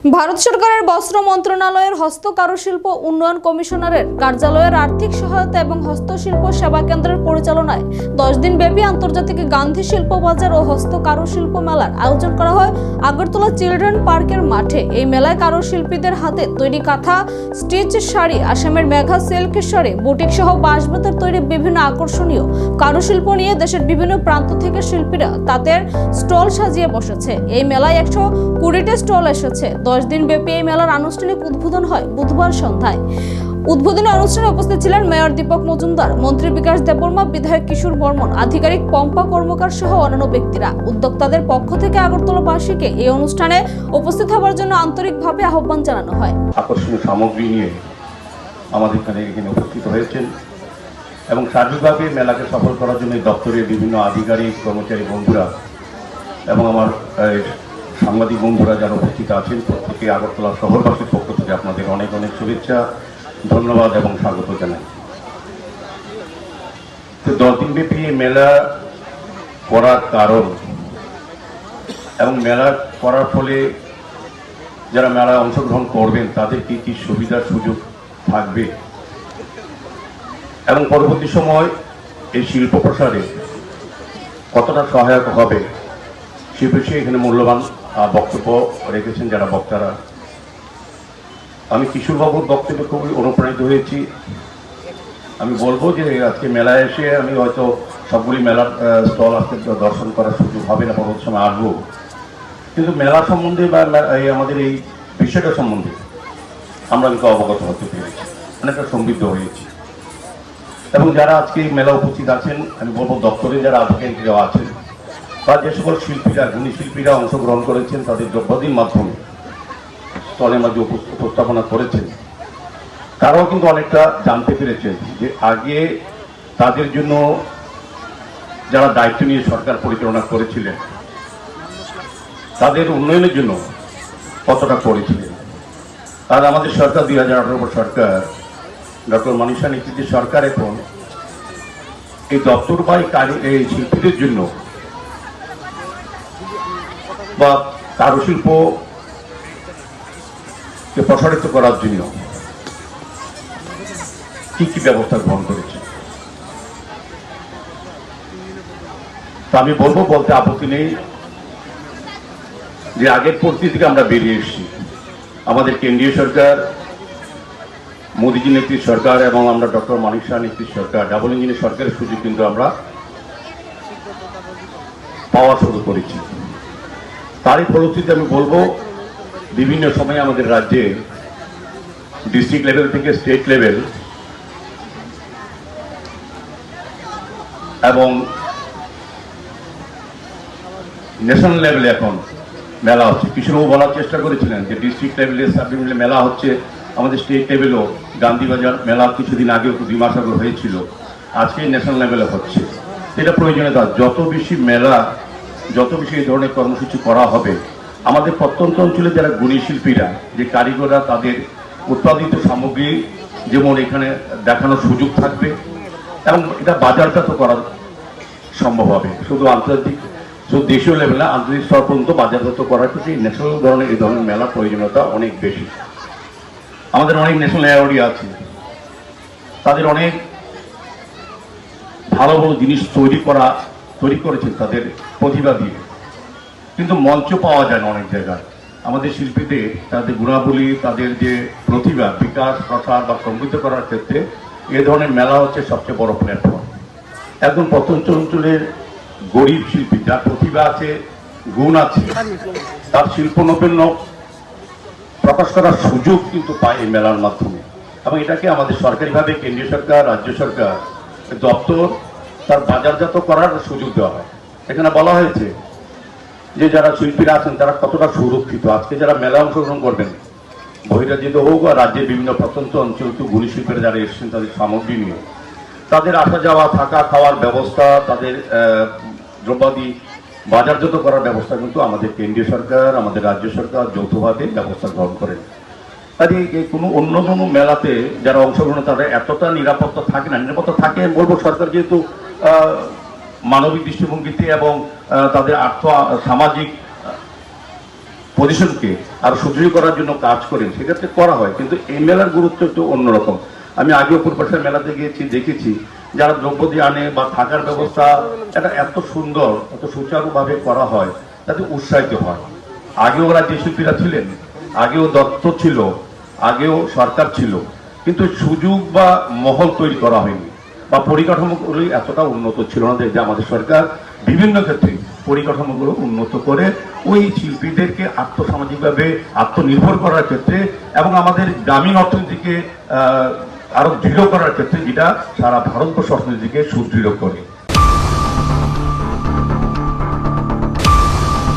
ভারত সরকারের বস্ত্র মন্ত্রণালয়ের হস্ত কারুশিল্প উন্নয়ন কমিশনারের কার্যালয়ের আর্থিক সহায়তা এবং হস্তশিল্প সেবা কেন্দ্রের পরিচালনায় দশ দিন ব্যাপী আন্তর্জাতিক গান্ধী শিল্প বাজার ও হস্ত কারুশিল্প মেলার আয়োজন করা হয় আগরতলা চিলড্রেন পার্কের মাঠে। এই মেলায় কারুশিল্পীদের হাতে তৈরি কাঁথা, স্টিচ শাড়ি, আসামের মেঘা সিল্ক শাড়ি, বুটিক সহ বাঁশবেতের তৈরি বিভিন্ন আকর্ষণীয় কারুশিল্প নিয়ে দেশের বিভিন্ন প্রান্ত থেকে শিল্পীরা তাদের স্টল সাজিয়ে বসেছে। এই মেলায় একশো কুড়িটি স্টল এসেছে। দশ দিন ব্যাপী এই মেলার আনুষ্ঠানিক উদ্বোধন হয় বুধবার সন্ধ্যায়। উদ্বোধনী অনুষ্ঠানে উপস্থিত ছিলেন মেয়র দীপক মজুমদার, মন্ত্রী বিকাশ দেববর্মা, বিধায়ক কিশোর বর্মন, আধিকারিক পম্পা কর্মকার সহ অন্যান্য ব্যক্তিরা। উদ্যোক্তাদের পক্ষ থেকে আগরতলাবাসীকে এই অনুষ্ঠানে উপস্থিত হওয়ার জন্য আন্তরিকভাবে আহ্বান জানানো হয়। আকর্ষণীয় সামগ্রী নিয়ে আমাদের এখানে এখানে উপস্থিত হয়েছেন এবং সার্বিকভাবে মেলাকে সফল করার জন্য দপ্তরের বিভিন্ন আধিকারিক, কর্মচারী, বন্ধুরা এবং আমার সাংবাদিক বন্ধুরা যারা উপস্থিত আছেন প্রত্যেকে আগরতলা শহরবাসীর পক্ষ থেকে আপনাদের অনেক অনেক শুভেচ্ছা, ধন্যবাদ এবং স্বাগত জানাই। তো দশ দিনব্যাপী মেলা করার কারণ এবং মেলা করার ফলে যারা মেলায় অংশগ্রহণ করবেন, তাদের কি কি সুবিধা সুযোগ থাকবে? এবং পরবর্তী সময় এই শিল্প প্রসারে কতটা সহায়ক হবে, সে বিষয়ে এখানে মূল্যবান বক্তব্য, রেখেছেন যারা বক্তারা। আমি কিশোরবাবুর বক্তব্যে খুবই অনুপ্রাণিত হয়েছি। আমি বলব যে আজকে মেলায় এসে আমি হয়তো সবগুলি মেলার স্টল আজকে দর্শন করার সুযোগ হবে না পরবর্তী সময় আসব। কিন্তু মেলা সম্বন্ধে বা এই আমাদের এই বিষয়টা সম্বন্ধে আমরা কিন্তু অবগত হতে পেরেছি, অনেকটা সমৃদ্ধ হয়েছি। এবং যারা আজকে এই মেলা উপস্থিত আছেন, আমি বলব দপ্তরে যারা আধিকারিকরা আছেন বা যে সকল শিল্পীরা গুণী শিল্পীরা অংশগ্রহণ করেছেন, তাদের দ্রব্যাদির মাধ্যমে স্থলের মাঝে উপস্থাপনা করেছেন, তারাও কিন্তু অনেকটা জানতে পেরেছেন যে আগে তাদের জন্য যারা দায়িত্ব নিয়ে সরকার পরিচালনা করেছিলেন, তাদের উন্নয়নের জন্য কতটা করেছিলেন। আর আমাদের সরকার, দুই হাজার আঠারো সরকার, ডক্টর মনীষা নেতৃত্বে সরকার এখন, এই দপ্তর বা এই শিল্পীদের জন্য বা কারুশিল্প কে প্রসারিত করার জন্য কি কি ব্যবস্থা গ্রহণ করেছে? আমি বলব, বলতে আপত্তি নেই যে আগের পরিস্থিতি থেকে আমরা বেরিয়ে এসেছি। আমাদের কেন্দ্রীয় সরকার, মোদীজি নেতৃত্ব সরকার এবং আমরা ডক্টর মানিক শাহ নেতৃত্ব সরকার, ডাবল ইঞ্জিনের সরকারের সুযোগ কিন্তু আমরা পাওয়া শুরু করেছি। তারই ফলশ্রুতিতে আমি বলব, বিভিন্ন সময়ে আমাদের রাজ্যে ডিস্ট্রিক্ট লেভেল থেকে স্টেট লেভেল এবং ন্যাশনাল লেভেলে এখন মেলা হচ্ছে। কিশোরবাবু বলার চেষ্টা করেছিলেন যে ডিস্ট্রিক্ট লেভেলে সাব মেলা হচ্ছে। আমাদের স্টেট লেভেলও গান্ধীবাজার মেলা কিছুদিন আগেও দুই মাস আগে হয়েছিল। আজকে ন্যাশনাল লেভেলে হচ্ছে। এটা প্রয়োজনীয়তা। যত বেশি মেলা যত বেশি এই ধরনের কর্মসূচি করা হবে, আমাদের প্রত্যন্ত অঞ্চলে যারা গুণী শিল্পীরা, যে কারিগররা তাদের উৎপাদিত সামগ্রী যেমন এখানে দেখানোর সুযোগ থাকবে, এবং এটা বাজারজাত করা সম্ভব হবে। শুধু আন্তর্জাতিক, শুধু দেশীয় লেভেল আন্তর্জাতিক স্তর পর্যন্ত বাজারজাত করার ক্ষেত্রে ন্যাশনাল ধরনের এই ধরনের মেলার প্রয়োজনীয়তা অনেক বেশি। আমাদের অনেক ন্যাশনাল অ্যাওয়ার্ডই আছে। তাদের অনেক ভালো ভালো জিনিস তৈরি করা তৈরি করেছেন তাদের প্রতিভা দিয়ে। কিন্তু মঞ্চ পাওয়া যায় না অনেক জায়গায়। আমাদের শিল্পীদের তাদের গুণাবলী, তাদের যে প্রতিভা, বিকাশ, প্রসার বা সমৃদ্ধ করার ক্ষেত্রে এ ধরনের মেলা হচ্ছে সবচেয়ে বড় প্ল্যাটফর্ম একজন প্রত্যন্ত অঞ্চলের গরিব শিল্পী, যার প্রতিভা আছে, গুণ আছে, তার শিল্প নৈপুণ্য প্রকাশ করার সুযোগ কিন্তু পায় এই মেলার মাধ্যমে। এবং এটাকে আমাদের সরকারিভাবে কেন্দ্রীয় সরকার, রাজ্য সরকার, দপ্তর তার বাজারজাত করার সুযোগ দেওয়া হয়। এখানে বলা হয়েছে যে যারা শিল্পীরা আছেন, তারা কতটা সুরক্ষিত? আজকে যারা মেলা অংশগ্রহণ করবেন, বহিরাজিত হোক আর রাজ্যের বিভিন্ন প্রত্যন্ত অঞ্চল তো গুণী শিল্পীরা যারা এসেছেন, তাদের সামগ্রী নিয়ে, তাদের আসা যাওয়া, থাকা, খাওয়ার ব্যবস্থা, তাদের দ্রব্যাদি বাজারজাত করার ব্যবস্থা কিন্তু আমাদের কেন্দ্রীয় সরকার, আমাদের রাজ্য সরকার যৌথভাবে ব্যবস্থা গ্রহণ করেন। কাজে কোনো অন্য কোনো মেলাতে যারা অংশগ্রহণ তাদের এতটা নিরাপত্তা থাকে না, নিরাপত্তা থাকে বলব সরকার যেহেতু মানবিক দৃষ্টিভঙ্গিতে এবং তাদের আর্থ, সামাজিক পজিশনকে আরও সুদৃঢ় করার জন্য কাজ করেন, সেক্ষেত্রে করা হয়। কিন্তু এই মেলার গুরুত্ব একটু অন্যরকম। আমি আগেও পূর্বাশার মেলাতে গিয়েছি, দেখেছি, যারা দ্রব্যাদি আনে বা থাকার ব্যবস্থা এটা এত সুন্দর, এত সুচারুভাবে করা হয়, তাতে উৎসাহিত হয়। আগে ওরা যে শিল্পীরা ছিলেন, আগেও দত্ত ছিল, আগেও সরকার ছিল, কিন্তু সুযোগ বা মহল তৈরি করা হয়নি। বা পরিকাঠামোগুলি এতটা উন্নত ছিল না যে আমাদের সরকার বিভিন্ন ক্ষেত্রে পরিকাঠামোগুলো উন্নত করে ওই শিল্পীদেরকে আত্মসামাজিকভাবে আত্মনির্ভর করার ক্ষেত্রে এবং আমাদের গ্রামীণ অর্থনীতিকে আরও আরও দৃঢ় করার ক্ষেত্রে যেটা সারা ভারতবর্ষ অর্থনীতিকে সুদৃঢ় করে।